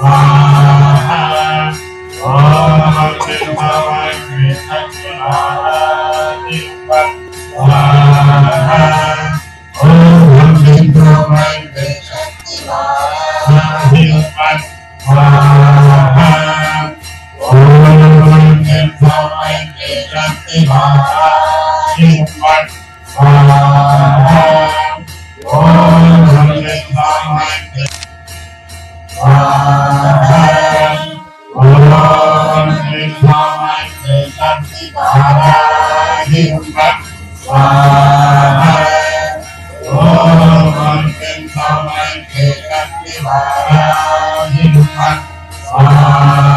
Om Namah Shivaya.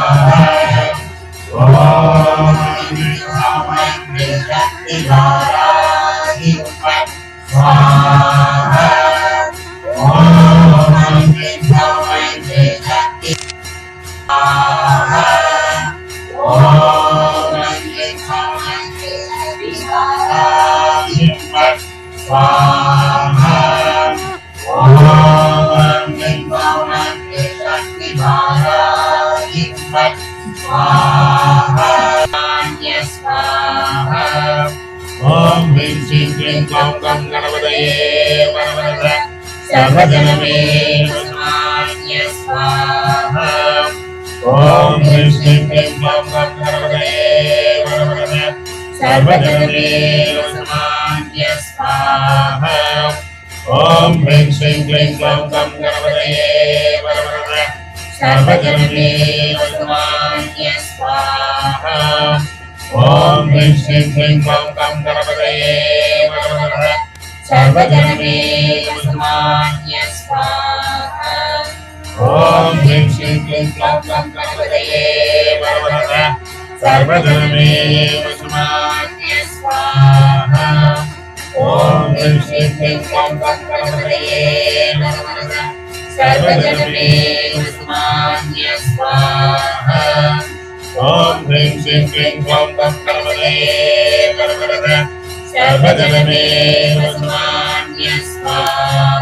Yeah. पदनवे समान्य स्वाहा। ॐ विष्णुर्ब्रह्मदेवनमः सर्वदनवे समान्य स्वाहा। ॐ ह्रीं श्रीं क्लीं क्लौं गं गणपतये नमः सर्वजनमे स्वाहा। ॐ ह्रीं श्रीं क्लीं क्लौं गं गणपतये नमः सर्वजनमे ॐ ह्रीं श्रीं क्लीं क्लौं गं गणपतये वरवरद सर्वजनमे स्वाहाय स्वाहा ॐ ह्रीं श्रीं क्लीं क्लौं गं गणपतये वरवरद सर्वजनमे स्वाहाय स्वाहा ॐ ह्रीं श्रीं क्लीं क्लौं गं गणपतये वरवरद सर्वजनमे स्वाहाय स्वाहा ॐ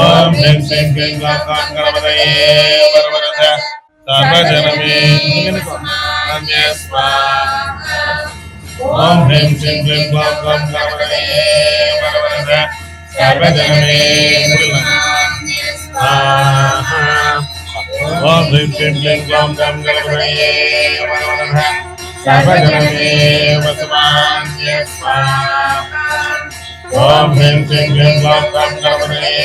ओम ह्रीं श्रीं क्लीं क्लां क्लां सर्वजनमे नम्य ओम ह्रीं श्रीं क्लीं क्लां क्लां सर्वजनमे ओम ह्रीं श्रीं क्लीं क्लां क्लां गणपतये सर्वजनमे वसवान्य स्वाहा। ॐ ह्रीं श्रीं ह्रीं ग्लौं ग्लौं गणपतये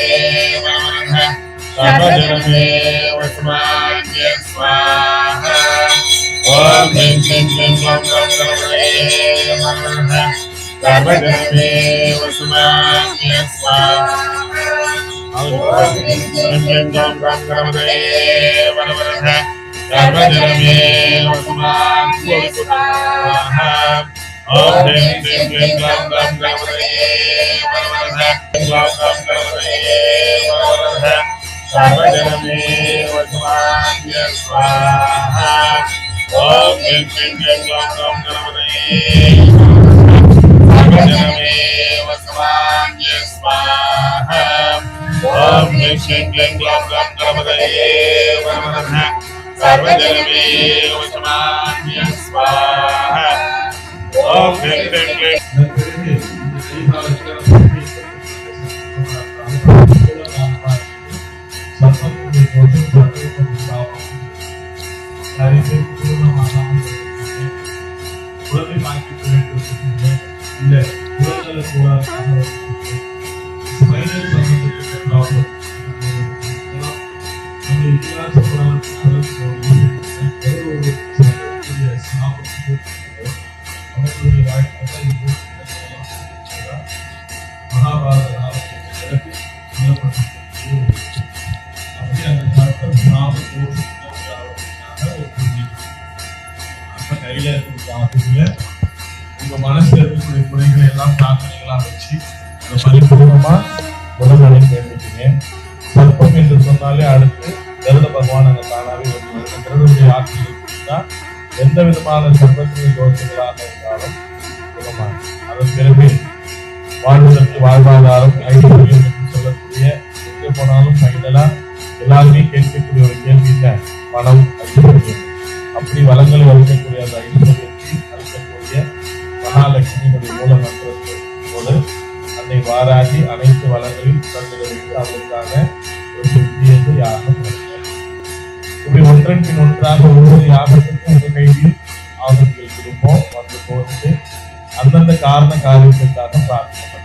नमः सर्वजनमेव स्वाहाय स्वाहा ॐ ह्रीं श्रीं ह्रीं ग्लौं ग्लौं गणपतये नमः सर्वजनमेव स्वाहाय स्वाहा ॐ ह्रीं श्रीं ह्रीं ग्लौं ग्लौं गणपतये नमः सर्वजनमेव स्वाहाय स्वाहा ॐ ह्रीं श्रीं ह्रीं ग्लौं ग्लौं गणपतये सर्वजनमेव स्वाहाय स्वाहा ॐ व्यङ्कटङ्गं नमदये सर्वजनमेव स्वाहाय स्वाहा ॐ व्यङ्कटङ्गं नमदये सर्वजनमेव स्वाहाय स्वाहा ॐ व्यङ्कटङ्गं சத்தத்தை போட்டு பட்டுக்கொண்டிருந்தாலும் அறிவு குழந்தை பாக்கிட்டு குழந்தை விதமான சர்ப்பத்தின் தோஷங்களாக இருந்தாலும் குணமாக அதன் பிறகு வாழ்வதற்கு வாழ்வாதாரம் ஐஸ்வர்யம் என்று சொல்லக்கூடிய எங்கே போனாலும் ஃபைனலாக எல்லாருமே கேட்கக்கூடிய ஒரு கேள்வி என்ன? பணம் ஐஸ்வர்யம் அப்படி வளங்களை வளர்க்கக்கூடிய அந்த ஐஸ்வர்யத்தை அளிக்கக்கூடிய மகாலட்சுமியினுடைய மூல போல அன்னை வாராகி அனைத்து வளங்களையும் தந்தை வைத்து அவருக்காக ஒரு சுத்தியத்தை யாகம் இப்படி ஒன்றன் பின் ஒன்றாக ஒவ்வொரு யாகத்திற்கும் உங்க கையில் ஆபத்தில் குடும்பம் வந்து போட்டு அந்தந்த காரண காரியத்திற்காக பிரார்த்தனை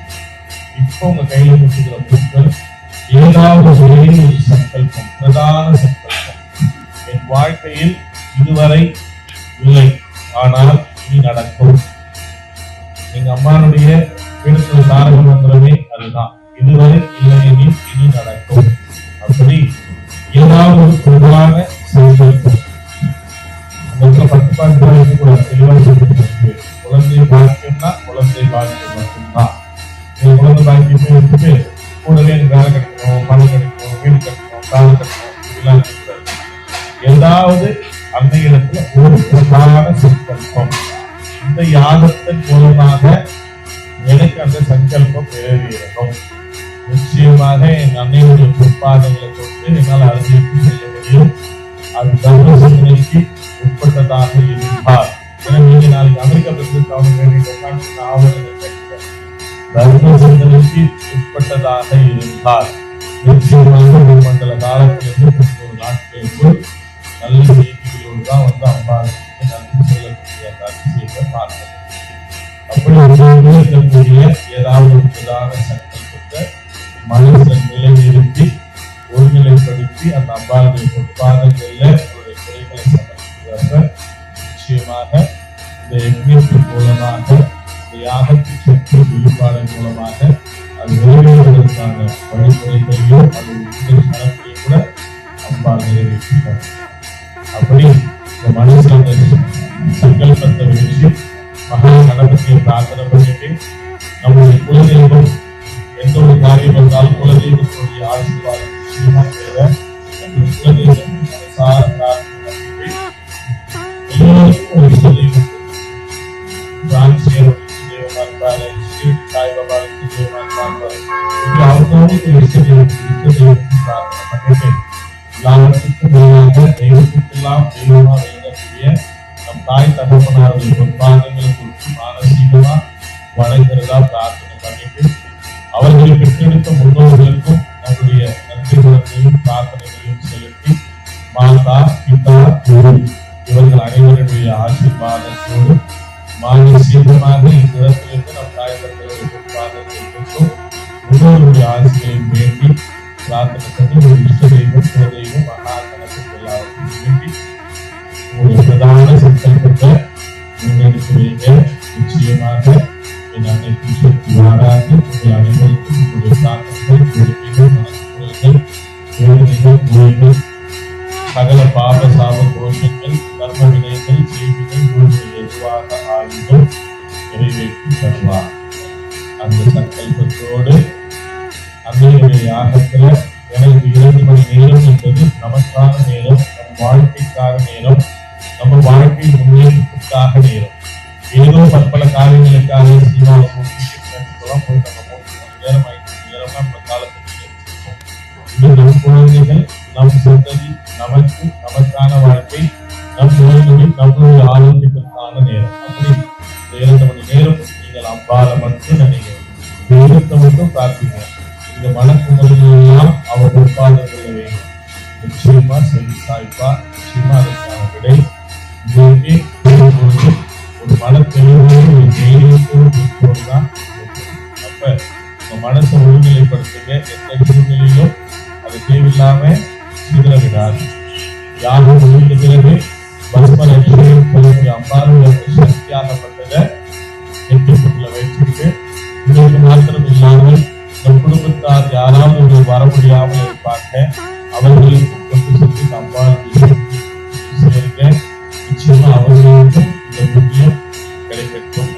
இப்போ உங்க கையில கொடுத்துக்கிற பொருட்கள் ஏதாவது ஒரே ஒரு சங்கல்பம் பிரதான சங்கல்பம். என் வாழ்க்கையில் இதுவரை இல்லை. ஆனால் இனி நடக்கும். எங்க அம்மானுடைய வீடுகள் தாரக மந்திரமே அதுதான். இதுவரை இல்லை இனி நடக்கும். அப்படி குழந்தை பாக்கியமே கூடவே எனக்கு வேலை கிடைக்கணும் பணம் கிடைக்கணும் வீடு கிடைக்கணும் கால் கிடைக்கணும் இதெல்லாம் இருக்கக்கூடாது ஏதாவது அந்த இடத்துல ஒரு பிரதான சங்கல்பம். இந்த யாகத்தின் மூலமாக எனக்கு அந்த சங்கல்பம் நிறைவேறணும். நிச்சயமாக என் அன்னையுடைய பொற்பாதங்களை கொண்டு என்னால் அறிவித்து செல்ல முடியும். அது தர்ம சிந்தனைக்கு உட்பட்டதாக இருந்தால் ஏன்னா நீங்க நாளைக்கு அமெரிக்கா பிரசிடன்ட் அவங்க வேண்டிய ஆவணங்கள் ஆவணம் உட்பட்டதாக இருந்தார். நிச்சயமாக ஒரு மண்டல காலத்திலிருந்து ஒரு நாட்களுக்குள் நல்ல செய்திகளோடு தான் வந்து அம்பாளுக்கு நன்றி செல்லக்கூடிய அந்த அதிசயத்தை பார்க்கணும் அப்படி ஒரு இருக்கக்கூடிய ஏதாவது வெளிப்பாடு மூலமாக அது நிறைவேறுவதற்கான வழிமுறைகளையோ அது நடத்தையோ கூட அம்பாள் நிறைவேற்றினார் அப்படி இந்த மனசுல அந்த சங்கல்பத்தை வச்சு மகா கணபதியை பிரார்த்தனை பண்ணிட்டு நம்முடைய குலதெய்வம் எந்த ஒரு காரியம் வந்தாலும் குலதெய்வத்தினுடைய ஆசீர்வாதம் நிச்சயமா தேவை. குலதெய்வம் மனசார பிரார்த்தனை பண்ணிட்டு ಮಾದರಿ ದುರಸ್ತಿಯಿಂದ ನಮ್ಮ ಕಾರ್ಯಕರ್ತರಿಗೆ ಸ್ವಾಗತಿಸಬೇಕು ಹುಡುಗರು ಆಸೆಗೆ ಬೇಟಿ ಪ್ರಾರ್ಥನೆ ಸಚಿವರು ಇಷ್ಟದೈವ ಕುಲದೈವ ಮಹಾಗಣಪತಿ ಎಲ್ಲ ಪ್ರಧಾನ ಸಿದ್ಧ தியாகத்துல எனக்கு இரண்டு மணி நேரம் என்பது நமக்கான நேரம் நம் வாழ்க்கைக்காக நேரம் நம்ம வாழ்க்கை முன்னேற்றத்துக்காக நேரம். ஏதோ பற்பல காரியங்களுக்காக சினிமாவை போய் நம்ம மூணு மணி நேரம் ஐந்து மணி நேரம் நம்ம காலத்துக்கு வச்சிருக்கோம் இது நம் குழந்தைகள் நம் சந்ததி நமக்கு நமக்கான வாழ்க்கை நம் குழந்தைகள் நம்மளுடைய ஆரோக்கியத்திற்கான நேரம். அப்படி இந்த இரண்டு மணி நேரம் நீங்கள் அம்பால மட்டும் நினைங்க. தெய்வத்தை மட்டும் பிரார்த்திங்க. இந்த மனக்குமுறையெல்லாம் அவர் உட்பாதத்தில் வேண்டும். நிச்சயமா செல்வி சாய்ப்பா நிச்சயமா அதற்கான விடை இங்கே ஒரு மன தெளிவோடு ஒரு தைரியத்தோடு இருப்போடு தான் அப்ப உங்க மனசை ஒருநிலைப்படுத்துங்க. எந்த சூழ்நிலையிலும் அது தேவையில்லாம சிதற விடாது யாரும் முடிந்த பிறகு பஸ்ம லட்சுமியும் பொழுது அம்பாலும் சக்தியாகப்பட்டதை நெற்றிப்புல வச்சுக்கிட்டு உங்களுக்கு மாத்திரம் இல்லாமல் குடும்பத்தார் யாராவது ஒரு வர முடியாமல் இருப்பாங்க அவர்களுக்கும் கொண்டு சென்று அம்பாள் சேருங்க நிச்சயமா அவர்களுக்கும் இந்த புண்ணியம் கிடைக்கட்டும்.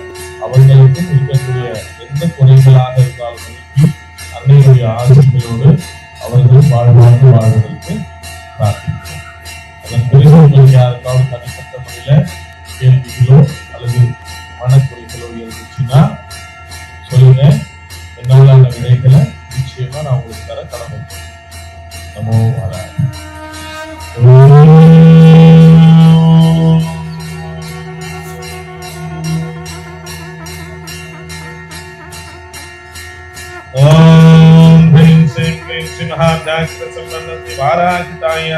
அவர்களுக்கும் இருக்கக்கூடிய எந்த குறைகளாக இருந்தாலும் நீக்கி அன்னையுடைய ஆசைகளோடு அவர்கள் வாழ்வாங்க வாழ்வதற்கு பிரார்த்திப்போம் அதன் பிறகு உங்களுக்கு யாருக்காவது தனி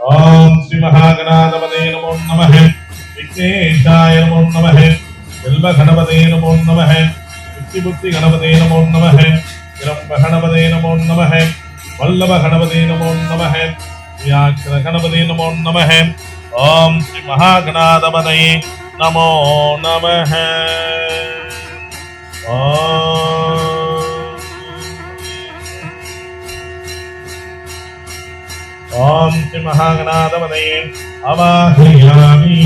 ഓം ശ്രീ മഹാഗണാധപതേ നമോ നമഃ വിഘ്നേശായ നമോ നമഃ ജന്മഗണപതേ നമോ നമഃ ബുദ്ധിബുദ്ധി ഗണപതേ നമോ നമഃ ഗണപതേ നമോ നമഃ വല്ലഭ ഗണപതേ നമോ നമഃ വ്യാഘ്ര ഗണപതേ നമോ നമഃ ഓം ശ്രീ മഹാഗണാധപതേ നമോ നമഃ ഓം नमो नमः ओम श्री महागणाधमदये अवाहयामि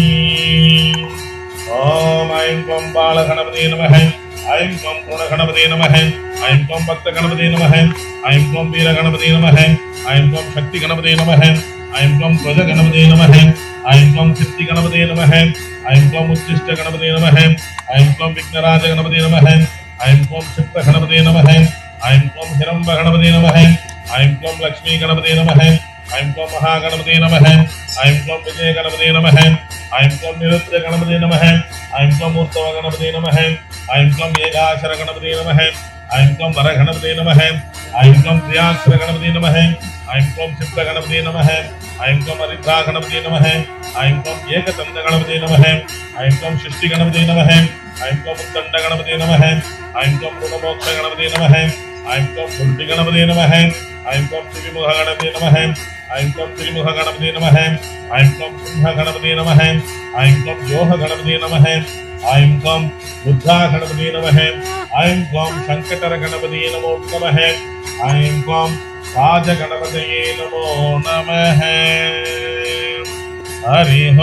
ओम ऐं त्वं बालगणपते नमः ऐं त्वं गुणगणपते नमः ऐं त्वं भक्तगणपते नमः ऐं त्वं वीरगणपते नमः ऐं त्वं शक्तिगणपते नमः ऐं त्वं ध्वजगणपते नमः ऐं त्वं सिद्धिगणपते नमः ऐं त्वं उच्चिष्टगणपते नमः ऐं त्वं विघ्नराजगणपते नमः ऐं त्वं चित्तगणपते नमः ऐं त्वं हिरम्बगणपते नमः ऐं त्वं लक्ष्मीगणपते नमः ఐం క్లోం మహాగణపతి నమ ఐం క్లోం విజయ గణపతి నమ ఐం క్లోం నిరుద్ర గణపతి నమ ఐం క్లోం ఉత్సవ గణపతి నమ ఐం క్లోం ఏకాక్షర గణపతి నమ ఐం క్లోం వర గణపతి నమ ఐం క్లోం క్రియాక్షర గణపతి నమ ఐం క్లోం చిత్ర గణపతి నమ ఐం క్లోం హరిద్రా గణపతి నమ ఐం క్లోం ఏకదండ గణపతి నమ ఐం క్లోం సృష్టి గణపతి నమ ఐం క్లోం ఉత్తండ గణపతి నమ ఐం క్లోం రుణమోక్ష గణపతి నమ ऐं कौ फुल्टिगणपदे नमः ऐं कौ त्रिविमुखगणपदे नमः ऐं कौ त्रिमुखगणपदे नमः ऐं कौ ब्रह्मगणपदे नम ऐं कौ योहगणपदे नमः ऐं कौ बुद्धागणपदे नमः ऐं कौ शङ्कटरगणपदे नमो नम ऐं कौ राजगणपतये नमो नमः हरिः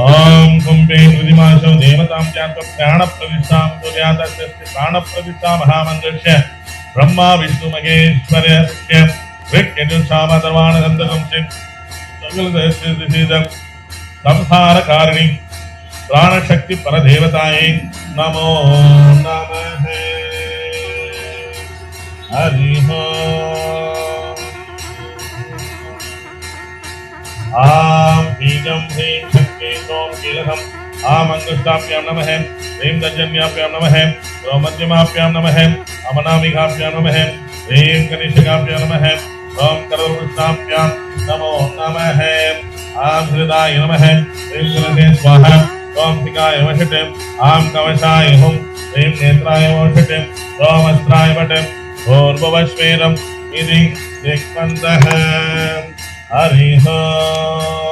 ॐ कुम्भे नृदिमासौ देवतां ज्ञात्वा प्राणप्रविष्टां सूर्यान्तस्य प्राणप्रविष्टा महामन्त्रस्य ब्रह्मा विष्णुमहेश्वरस्य ऋक्यजुषामधर्वाणसन्दकं सकलदशीदं संसारकारिणि प्राणशक्तिपरदेवतायै नमो नमः हरिः आं बीजं ह्रीं ॐ नमः ह्रीं दर्जन्याभ्यां नमः ॐ मध्यमाभ्यां नमः अमनामिकाभ्यां नमः ह्रीं कनिष्ठिकाभ्यां नमः ॐ करवृष्णाभ्यां नमो नमः आं हृदाय नमः ह्रीं स्वाहा वषट् आं कवचाय हुं ह्रीं नेत्राय वषट् ॐ वट् भूर्भुवश्वेरम् इति दिक्पन्तः हरिः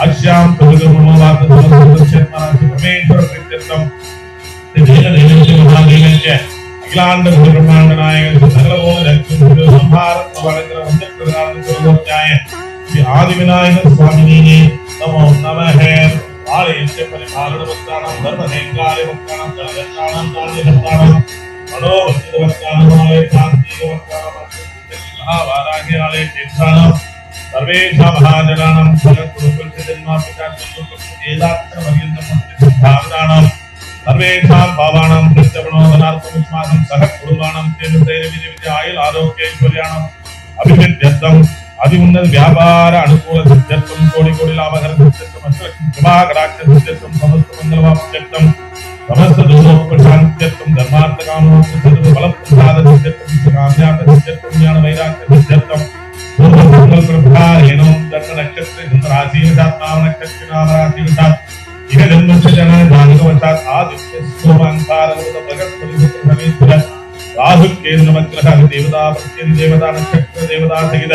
अश्याम प्रभुगमोवाद समस्तचेतनाचितमेश्वरप्रित्यर्थम दिव्यदेवस्य अखिलांड ब्रह्मांड नायक सगलवो रक्षित संहार अवलग्र वंदकरणार्थ सर्वोच्चाय श्री आदि विनायक स्वामिनी नमो नमः ఆలయస్య పరిపాలన వక్తానం ధర్మనైకార్య వక్తానం జలగతానం కాల్యగతానం మనోవర్తిత వక్తానం ఆలయ శాంతిక వక్తానం మహావారాహి ఆలయ తీర్థానం సర్వేషా మహాజనానం కురుకుల్య జన్మాపితాక్షాత్రమర్యంతం సర్వేషాం భావాణం ప్రత్యవనోదనార్థమిస్మాకం సహ కురుమాణం அதி உன்னத வியாபார அனுகூல சித்தர்த்தம் கோடி கோடி லாபகர சித்தர்த்தம் அஸ்வலட்சுமி கிருபாகராட்ச சித்தர்த்தம் சமஸ்த மங்களவாம சித்தம் சமஸ்த தூரோபசாந்தி சித்தர்த்தம் தர்மார்த்த காமோக சித்தர்த்தம் பலப்பிரசாத சித்தர்த்தம் காமியாத சித்தர்த்தம் ஞான வைராக்கிய சித்தர்த்தம் பூர்வ மங்கள் தேவதா சகித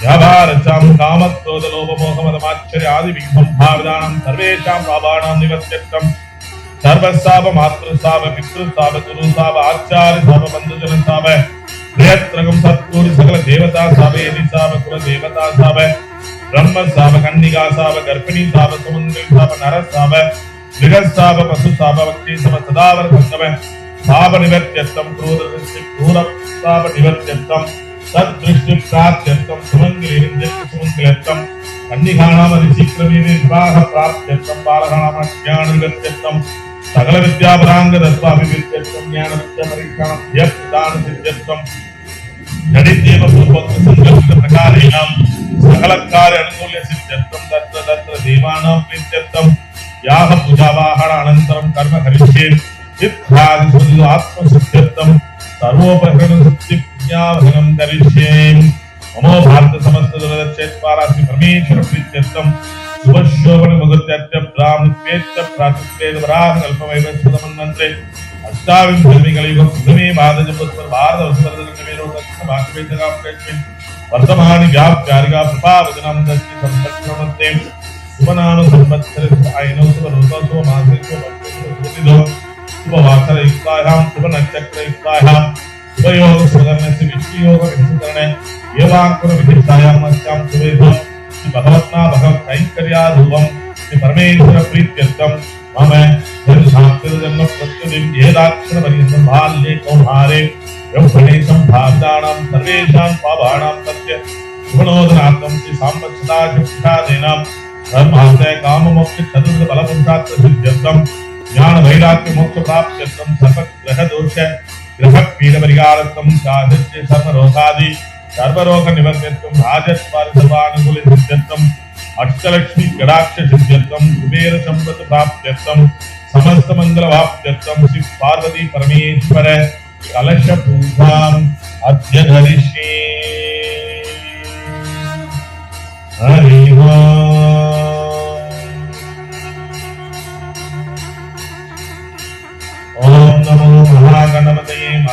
വ്യാപാരച്ചാം കാമത്വത ലോപമോഹമതമാശ്ചര്യാദി വിഘ്നം ഭാവിതാനം സർവേഷാം പാപാണാം നിവർത്തിത്വം സർവസാപ മാതൃസാപ പിതൃസാപ ഗുരുസാപ ആചാര്യ സാപ ബന്ധുജനസാപ പ്രയത്രകം സത്കൂരി സകല ദേവതാ സാപ യതിസാപ കുലദേവതാ സാപ ബ്രഹ്മസാപ കണ്ണികാസാപ ഗർഭിണി സാപ സുമന്ത്രി സാപ നരസാപ மிருகஸ்தாப பசுஸ்தாப வக்தீசம சதாவர சங்கம சாப நிவர்த்தியத்தம் குரூர நிவர்த்தியத்தம் சத் திருஷ்டி பிராப்தியர்த்தம் சுமங்களிலிருந்து சுமங்களிலிருத்தம் கன்னிகாணாம் அதி சீக்கிரமே விவாக பிராப்தியர்த்தம் பாலகாணாம ஜான வித்தியர்த்தம் சகல வித்யாபராங்க தத்வாபி வித்தியர்த்தம் ஞான வித்தியமரிக்காணம் யப்தான வித்தியர்த்தம் ஜடித்தேவ பூர்வத்து சங்கல்பித பிரகாரேணாம் சகல காரிய அனுகூல்ய சித்தியர்த்தம் தத்ர அனந்தரம் கர்ம கரிஷ்யே विद्याभवनं दरिष्ये ममो भारतसमस्तदुरदक्षेत्पारास्मि परमेश्वरप्रीत्यर्थं शुभशोभनमुदत्यर्थं ब्राह्मणेत्य प्रातस्वेदवराहकल्पवैवस्फुतमन्मन्त्रे अष्टाविंशतिकलयुगं प्रथमे भारतजपस्वरभारतवत्सरदलकमेरोगच्छमाकवेदगाप्रेष्मिन् वर्तमानि व्याप्यारिका प्रभावजनं दस्ति सम्पत्प्रमत्ते शुभनाम संवत्सरस्थायिनौ शुभरोतौ शुभमासे शुभभक्तिशुभनिधौ शुभवासरयुक्तायां शुभनक्षत्रयुक्तायां उभयो सुपदमस्य विष्टियोः विधितरणे येवाङ्कुरविधितायामस्यां सुवेदं श्री भगवत्ना भगवत्कैङ्कर्याधूपं श्री परमेश्वरप्रीत्यर्थं मम धर्मशास्त्रजन्म प्रत्यदिं येदाक्षरपर्यन्तं बाल्ये कौभारे ब्रह्मणे सम्भावदानां सर्वेषां पापाणां तस्य गुणोदनार्थं श्री साम्पक्षता शिक्षादीनां धर्मान्तय काममोक्ष चतुर्थ बलपुरुषार्थ सिद्ध्यर्थं ज्ञान वैराग्य मोक्ष प्राप्त्यर्थं सर्वग्रह दोष ഗൃഹപീഠപരിഹാരത്വം സാധിച്ച് സർവരോഗാദി സർവരോഗ നിവർത്തിത്വം രാജസ്വാർസവാനുകൂല സിദ്ധ്യത്വം അഷ്ടലക്ഷ്മി കടാക്ഷ സിദ്ധ്യത്വം കുബേര സമ്പത്ത് പ്രാപ്തിത്വം സമസ്ത മംഗളവാപ്തിത്വം ശ്രീ പാർവതി പരമേശ്വര കലശ പൂജാം അധ്യധരിഷ്യേ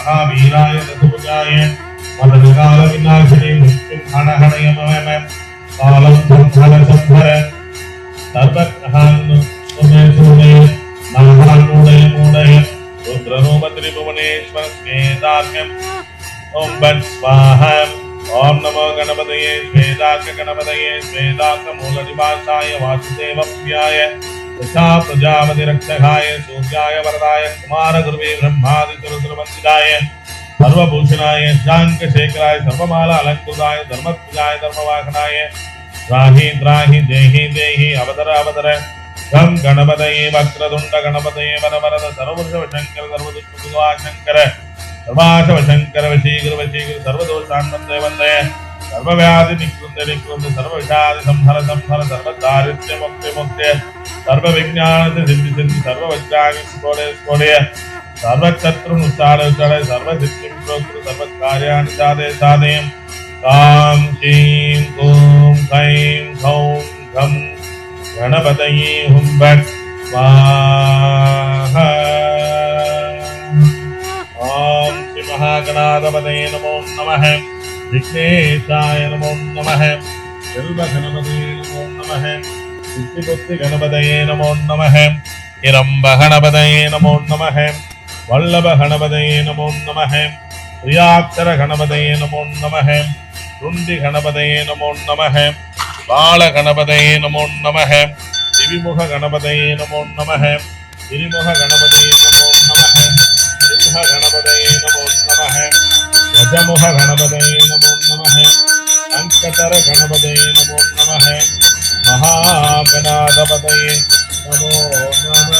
महावीराय तथोजाय मन विकार विनाशने मुक्तिम मम कालम संसार संभर तत सुमे सुमे मलवान मूढ़ मूढ़ रुद्र रूप त्रिभुवनेश्वर ओम बट स्वाहा ओम नमो गणपतये स्मेदार्घ गणपतये स्मेदार्घ मूल निवासाय वासुदेवव्याय यथा प्रजापतिरक्षकाय सूर्याय वरदाय कुमारगुरुवे ब्रह्मादितुरुसुरवन्दिताय सर्वभूषणाय शाङ्कशेखराय सर्वमाला अलङ्कृताय धर्मत्वजाय धर्मवाहनाय राहि द्राहि देहि देहि अवतर अवतर तं गणपतये वक्रतुण्ड गणपतये वरवरद सर्ववृषवशङ्कर सर्वदुष्टुभुवा शङ्कर सर्वाशवशङ्कर वशीगुरवशीगुरु सर्वदोषान्वन्दे वन्दे सर्वव्याधि निकृन्द निकृन्द सर्वविषादि संहर संहर सर्वदारिद्र्य मुक्ति मुक्ते सर्वविज्ञान सिद्धि सिद्धि सर्ववज्राणि स्फोटे स्फोटे सर्वक्षत्रं उच्चार उच्चार सर्वसिद्धिं प्रोक्तु सर्वकार्याणि साधय साधय कां ह्रीं ॐ ऐं सौं घं गणपतये हुं भट् स्वाहा ॐ श्रीमहागणाधिपतये नमो नमः விக்னேஷாய நமோ நம செல்வகணபதியே நமோ நம சித்திபுத்தி கணபதையே நமோ நம இரம்ப கணபதையே நமோ நம வல்லப கணபதையே நமோ நம பிரியாட்சர கணபதையே நமோ நம ருண்டி கணபதையே நமோ நம பால கணபதையே நமோ நம திவிமுக கணபதையே நமோ நம திரிமுக கணபதையே நமோ நம சிம்ஹ கணபதையே நமோ நம கஜமுக கணபதையே गणपते नमो नमः। महागणाधपतये नमो नम।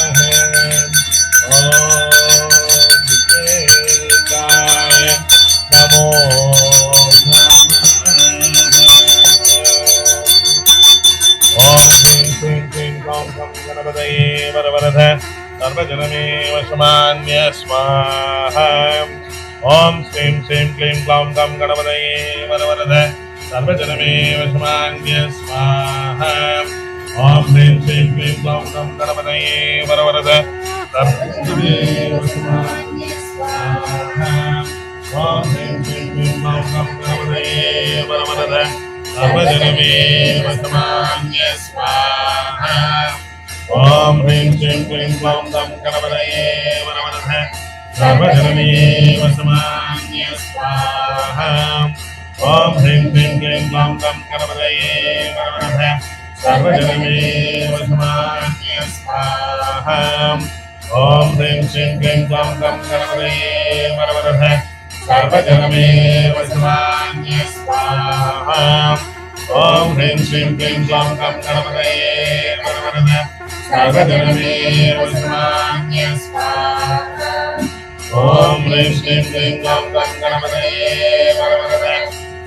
नमो ॐ श्रीं श्रीं सर्वजनमेव स्वाहा ॐ श्रीं श्रीं क्लीं ग्लौं गं गणपतये सर्वजनमेव समान्य स्वाहा। ॐ ह्रीं श्रीं क्लीं ग्लौं ग्लौं गणपतये वरवरद। सर्वजनमेव समान्य स्वाहा। ॐ ह्रीं श्रीं क्लीं ग्लौं ग्लौं गणपतये वरवरद। सर्वजनमेव समान्य स्वाहा। ॐ ह्रीं श्रीं क्लीं ग्लौं ग्लौं गणपतये वरवरद। सर्वजनमेव समान्य स्वाहा। ॐ ह्रीं क्लीं क्लीं ग्लां गं करवदये वरवरः सर्वजनमेव समान्य स्वाहा ॐ ह्रीं श्रीं क्लीं ग्लां गं करवदये वरवरः सर्वजनमेव समान्य स्वाहा ॐ ह्रीं श्रीं क्लीं ग्लां गं करवदये वरवरः सर्वजनमेव समान्य स्वाहा ॐ ह्रीं श्रीं क्लीं ग्लां गं करवदये